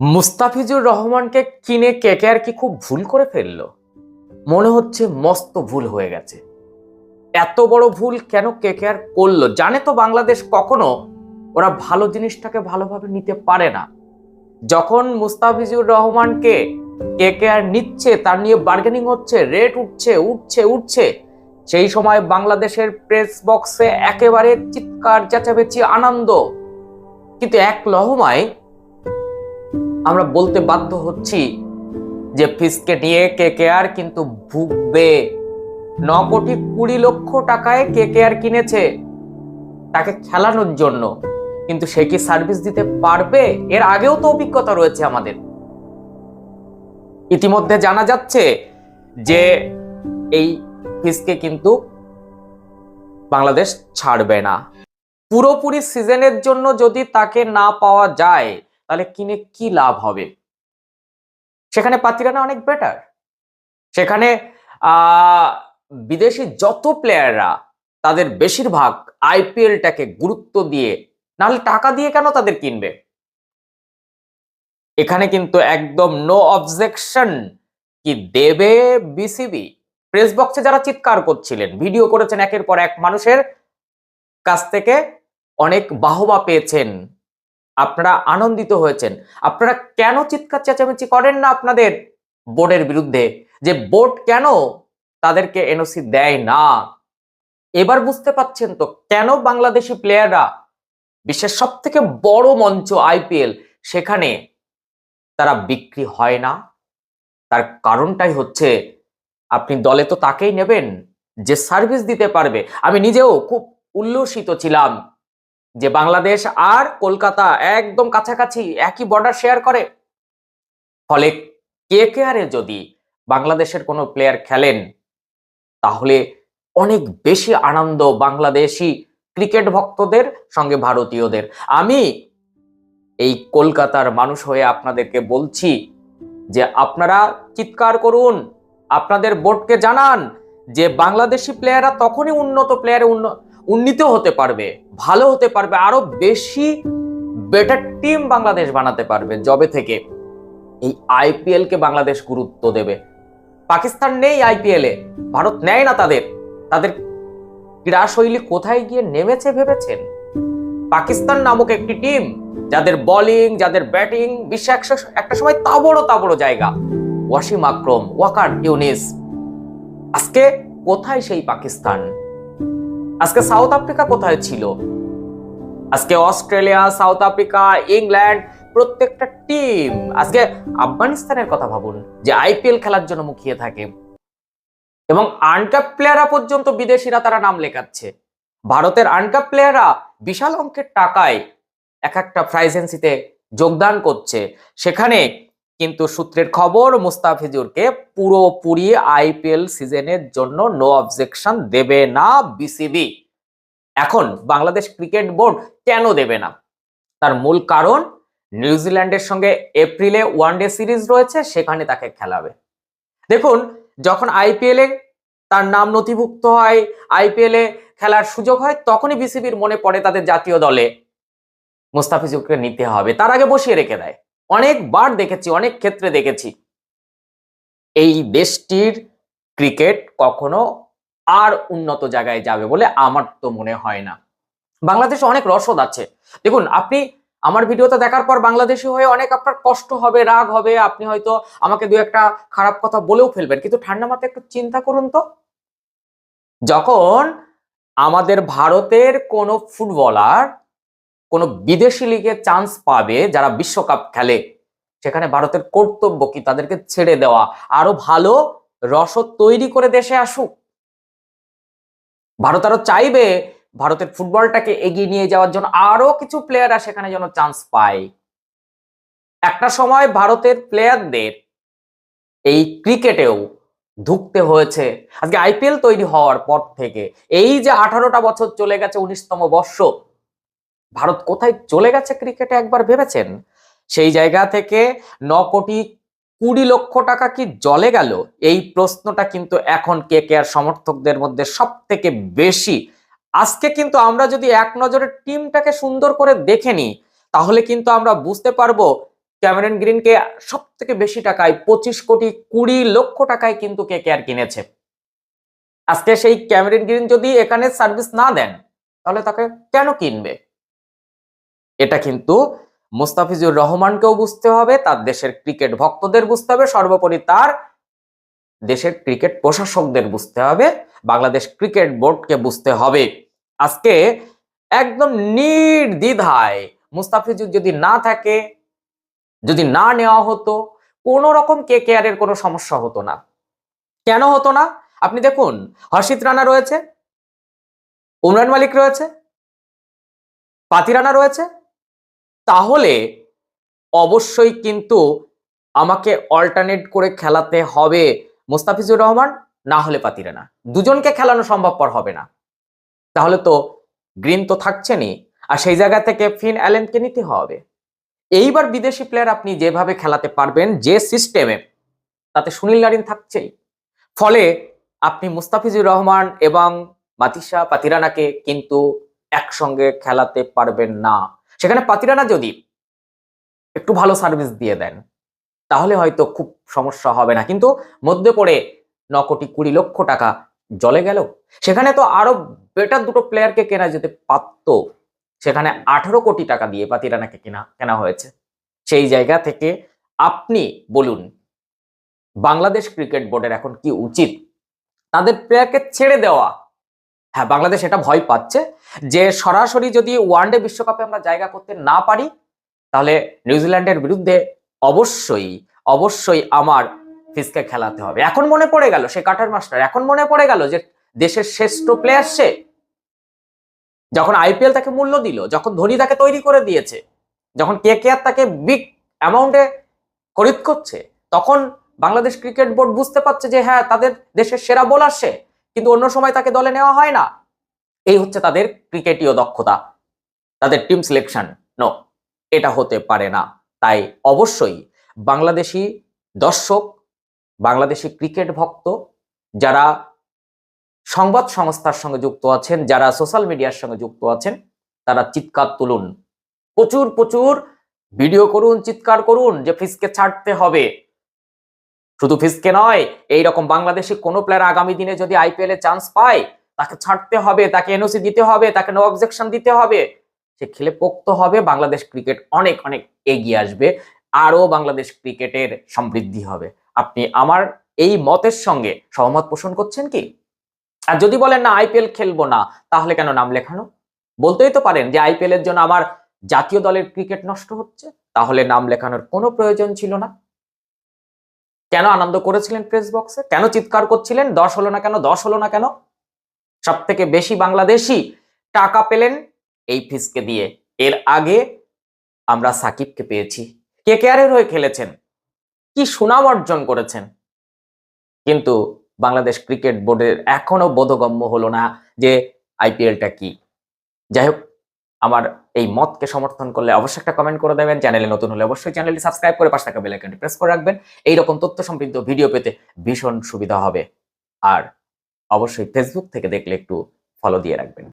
মুস্তাফিজুর রহমানকে কিনে কেকেআর কি খুব ভুল করে ফেলল? মনে হচ্ছে মস্ত ভুল হয়ে গেছে। এত বড় ভুল কেন কেকেআর করল? জানে তো বাংলাদেশ কখনো ওরা ভালো জিনিসটাকে ভালোভাবে নিতে পারে না। যখন মুস্তাফিজুর রহমানকে কেকেআর নিচ্ছে, তার নিয়ে বার্গেনিং হচ্ছে রেট উঠছে উঠছে উঠছে, সেই সময় বাংলাদেশের প্রেস বক্সে একেবারে চিৎকার, চেঁচামেচি, আনন্দ। কিন্তু এক লহমায় আমরা বলতে বাধ্য হচ্ছি যে ফিসকে নিয়ে কে কে আর কিন্তু ভুগবে। ন কোটি কুড়ি লক্ষ টাকায় কে কে আর কিনেছে তাকে খেলানোর জন্য। কিন্তু সে কি সার্ভিস দিতে পারবে? এর আগেও তো অভিজ্ঞতা রয়েছে আমাদের। ইতিমধ্যে জানা যাচ্ছে যে এই ফিসকে কিন্তু বাংলাদেশ ছাড়বে না। পুরোপুরি সিজনের জন্য যদি তাকে না পাওয়া যায় তাহলে কিনে কি লাভ হবে? সেখানে পাতিরানা অনেক বেটার সেখানে বিদেশি যত প্লেয়াররা তাদের বেশিরভাগ আইপিএলটাকে গুরুত্ব দিয়ে, নাহলে টাকা দিয়ে কেন তাদের কিনবে? এখানে কিন্তু একদম নো অবজেকশন কি দেবে বিসিবি প্রেস বক্সে যারা চিৎকার করছিলেন ভিডিও করেছেন একের পর এক মানুষের কাছ থেকে অনেক বাহবা পেয়েছেন। আপনারা আনন্দিত হয়েছেন। আপনারা কেন চিৎকার চেঁচামেচি করেন না আপনাদের বোর্ডের বিরুদ্ধে? যে বোর্ড কেন তাদেরকে এনওসি দেয় না? এবার বুঝতে পাচ্ছেন তো কেন বাংলাদেশি প্লেয়াররা বিশ্বের সব থেকে বড় মঞ্চ আইপিএল সেখানে তারা বিক্রি হয় না? তার কারণটাই হচ্ছে আপনি দলে তো তাকেই নেবেন, যে সার্ভিস দিতে পারবে। আমি নিজেও খুব উল্লসিত ছিলাম। যে বাংলাদেশ আর কলকাতা একদম কাছাকাছি, একই বর্ডার শেয়ার করে। ফলে কে কে আরে যদি বাংলাদেশের কোনো প্লেয়ার খেলেন, তাহলে অনেক বেশি আনন্দ বাংলাদেশি ক্রিকেট ভক্তদের, সঙ্গে ভারতীয়দের। আমি এই কলকাতার মানুষ হয়ে আপনাদেরকে বলছি যে আপনারা চিৎকার করুন, আপনাদের বোর্ডকে জানান যে বাংলাদেশি প্লেয়াররা তখনই উন্নত প্লেয়ারে উন্নীত হতে পারবে, ভালো হতে পারবে, আরও বেশি বেটার টিম বাংলাদেশ বানাতে পারবে জবে থেকে। এই আইপিএল কে বাংলাদেশ গুরুত্ব দেবে। পাকিস্তান নেই আইপিএল এ, ভারত নেয় না তাদের। তাদের ক্রীড়া শৈলী কোথায় গিয়ে নেমেছে ভেবেছেন? পাকিস্তান নামক একটি টিম যাদের বোলিং যাদের ব্যাটিং বিশ্বে একশো, একটা সময় তাবড়ো তাবড়ো জায়গা। ওয়াসিম আক্রম, ওয়াকার ইউনিস। আজকে কোথায় সেই পাকিস্তান? আজকে সাউথ আফ্রিকা কোথায় ছিল? আজকে অস্ট্রেলিয়া, সাউথ আফ্রিকা, ইংল্যান্ড, প্রত্যেকটা টিম। আজকে আফগানিস্তানের কথা ভাবুন, যে আইপিএল খেলার জন্য মুখিয়ে থাকে। এবং আনকাপ প্লেয়াররা পর্যন্ত বিদেশিরা তারা নাম লেখাচ্ছে। ভারতের আনকাপ প্লেয়াররা বিশাল অঙ্কের টাকায় এক একটা ফ্রাইজেন্সিতে যোগদান করছে। সেখানে কিন্তু সূত্রের খবর, মুস্তাফিজুরকে পুরোপুরি আইপিএল সিজনের জন্য নো অবজেকশন দেবে না বিসিবি। এখন বাংলাদেশ ক্রিকেট বোর্ড কেন দেবে না? তার মূল কারণ, নিউজিল্যান্ডের সঙ্গে এপ্রিলে ওয়ানডে সিরিজ রয়েছে, সেখানে তাকে খেলাবে। দেখুন, যখন আইপিএলে তার নাম নথিভুক্ত হয়, আইপিএলে খেলার সুযোগ হয়, তখনই বিসিবির মনে পড়ে তাদের জাতীয় দলে। মুস্তাফিজুরকে নিতে হবে, তার আগে বসিয়ে রেখে দেয়। অনেকবার দেখেছি, অনেক ক্ষেত্রে দেখেছি। এই দেশটির ক্রিকেট কখনো আর উন্নত জায়গায় যাবে বলে আমার তো মনে হয় না। বাংলাদেশে অনেক রসদ আছে। দেখুন, আপনি আমার ভিডিওটা দেখার পর বাংলাদেশি হয়ে অনেক আপনার কষ্ট হবে, রাগ হবে, আপনি হয়তো আমাকে দু একটা খারাপ কথা বলেও ফেলবেন। কিন্তু ঠান্ডা মাথায় একটু চিন্তা করুন তো। যখন আমাদের ভারতের কোনো ফুটবলার কোনো বিদেশি লিগে চান্স পাবে যারা বিশ্বকাপ খেলে। সেখানে ভারতের কর্তব্য কি? তাদেরকে ছেড়ে দেওয়া। আরও ভালো রসদ তৈরি করে দেশে আসুক। ভারত আরও চাইবে ভারতের ফুটবলটাকে এগিয়ে নিয়ে যাওয়ার জন্য আরও কিছু প্লেয়াররা সেখানে যেন চান্স পায়। একটা সময় ভারতের প্লেয়ারদের এই ক্রিকেটেও ঢুকতে হয়েছে। আজকে আইপিএল তৈরি হওয়ার পর থেকে। এই যে আঠারোটা বছর চলে গেছে, উনিশতম বর্ষ। ভারত কোথায় চলে গেছে ক্রিকেটে একবার ভেবেছেন? সেই জায়গা থেকে ন কোটি কুড়ি লক্ষ টাকা কি জলে গেল? এই প্রশ্নটা কিন্তু এখন কে কে আর সমর্থকদের মধ্যে সব থেকে বেশি। আজকে কিন্তু আমরা যদি এক নজরে টিমটাকে সুন্দর করে দেখে নিই, তাহলে কিন্তু আমরা বুঝতে পারব ক্যামেরন গ্রিনকে সব থেকে বেশি টাকায় পঁচিশ কোটি কুড়ি লক্ষ টাকায় কিন্তু কে কে আর কিনেছে। আজকে সেই ক্যামেরন গ্রিন যদি এখানে সার্ভিস না দেন, তাহলে তাকে কেন কিনবে? এটা কিন্তু মুস্তাফিজুর রহমানকেও বুঝতে হবে, তার দেশের ক্রিকেট ভক্তদের বুঝতে হবে, সর্বোপরি তার দেশের ক্রিকেট প্রশাসকদের বুঝতে হবে, বাংলাদেশ ক্রিকেট বোর্ডকে বুঝতে হবে। আজকে একদম নির্দ্বিধায় মুস্তাফিজুর যদি না থাকে, যদি না নেওয়া হতো কোনো রকম কে কেয়ারের কোনো সমস্যা হতো না। কেন হতো না? আপনি দেখুন, হর্ষিত রানা রয়েছে, উমরান মালিক রয়েছে, পাতি রানা রয়েছে তাহলে অবশ্যই কিন্তু আমাকে অল্টারনেট করে খেলাতে হবে মুস্তাফিজুর রহমান, না হলে পাতি রানা। দুজনকে খেলানো সম্ভবপর হবে না। তাহলে তো গ্রিন তো থাকছেনই, আর সেই জায়গা থেকে ফিন অ্যালেনকে নিতে হবে। এইবার বিদেশি প্লেয়ার আপনি যেভাবে খেলাতে পারবেন, যে সিস্টেমে তাতে সুনীল নারিন থাকছেই। ফলে আপনি মুস্তাফিজুর রহমান এবং মাতিসা পাতিরানাকে কিন্তু একসঙ্গে খেলাতে পারবেন না। সেখানে পাতিরানা যদি একটু ভালো সার্ভিস দিয়ে দেন, তাহলে হয়তো খুব সমস্যা হবে না। কিন্তু মধ্যে পড়ে ন কোটি কুড়ি লক্ষ টাকা জলে গেল। সেখানে তো আরও বেটার দুটো প্লেয়ারকে কেনা যেতে পারতো। সেখানে আঠারো কোটি টাকা দিয়ে পাতিরানাকে কেনা কেনা হয়েছে। সেই জায়গা থেকে আপনি বলুন, বাংলাদেশ ক্রিকেট বোর্ডের এখন কি উচিত? তাদের প্লেয়ারকে ছেড়ে দেওয়া হ্যাঁ বাংলাদেশ এটা ভয় পাচ্ছে যে সরাসরি যদি ওয়ানডে বিশ্বকাপে আমরা জায়গা করতে না পারি, তাহলে নিউজিল্যান্ডের বিরুদ্ধে অবশ্যই অবশ্যই আমার ফিসকে খেলাতে হবে। এখন মনে পড়ে গেল, সে কাটার মাস্টার, এখন মনে পড়ে গেল যে দেশের শ্রেষ্ঠ প্লেয়ার সে। যখন আইপিএল তাকে মূল্য দিল, যখন ধোনি তাকে তৈরি করে দিয়েছে, যখন কে কে আর তাকে বিগ অ্যামাউন্টে খরিদ করছে, তখন বাংলাদেশ ক্রিকেট বোর্ড বুঝতে পারছে যে হ্যাঁ তাদের দেশের সেরা বোলার সে। কিন্তু অন্য সময় তাকে দলে নেওয়া হয় না। এই হচ্ছে তাদের ক্রিকেটীয় দক্ষতা, তাদের টিম সিলেকশন নো এটা হতে পারে না। তাই অবশ্যই বাংলাদেশি দর্শক, বাংলাদেশি ক্রিকেট ভক্ত, যারা সংবাদ সংস্থার সঙ্গে যুক্ত আছেন, যারা সোশ্যাল মিডিয়ার সঙ্গে যুক্ত আছেন, তারা চিৎকার তুলুন। প্রচুর প্রচুর ভিডিও করুন, চিৎকার করুন যে ফিসকে ছাড়তে হবে। শুধু ফিসকে নয় এই রকম বাংলাদেশি কোনো প্লেয়ার আগামী দিনে যদি আইপিএল এ চান্স পায়, তাকে ছাড়তে হবে, তাকে এনওসি দিতে হবে, তাকে নো অবজেকশন দিতে হবে, সে খেলে পোক্ত হবে, বাংলাদেশ ক্রিকেট অনেক অনেক এগিয়ে আসবে, আরও বাংলাদেশ ক্রিকেটের সমৃদ্ধি হবে। আপনি আমার এই মতের সঙ্গে সহমত পোষণ করছেন কি? আর যদি বলেন, না আইপিএল খেলব না, তাহলে কেন নাম লেখানো? বলতেই তো পারেন যে আইপিএল এর জন্য আমার জাতীয় দলের ক্রিকেট নষ্ট হচ্ছে, তাহলে নাম লেখানোর কোনো প্রয়োজন ছিল না। কেন আনন্দ করেছিলেন প্রেস বক্সে কেন চিৎকার করছিলেন? দশ হলো না কেন? দশ হলো না কেন? সব থেকে বেশি বাংলাদেশি টাকা পেলেন এই ফিসকে দিয়ে। এর আগে আমরা সাকিবকে পেয়েছি। কে কেয়ারের হয়ে খেলেছেন? কি সুনাম অর্জন করেছেন? কিন্তু বাংলাদেশ ক্রিকেট বোর্ডের এখনও বোধগম্য হলো না যে আইপিএলটা কি। যাই হোক আমার এই মতকে সমর্থন করলে অবশ্যই একটা কমেন্ট করে দেবেন। চ্যানেলে নতুন হলে অবশ্যই চ্যানেলটি সাবস্ক্রাইব করে পাশে থাকা বেলাইকনটি প্রেস করে রাখবেন। এইরকম তথ্য সমৃদ্ধ ভিডিও পেতে ভীষণ সুবিধা হবে। আর অবশ্যই ফেসবুক থেকে দেখলে একটু ফলো দিয়ে রাখবেন।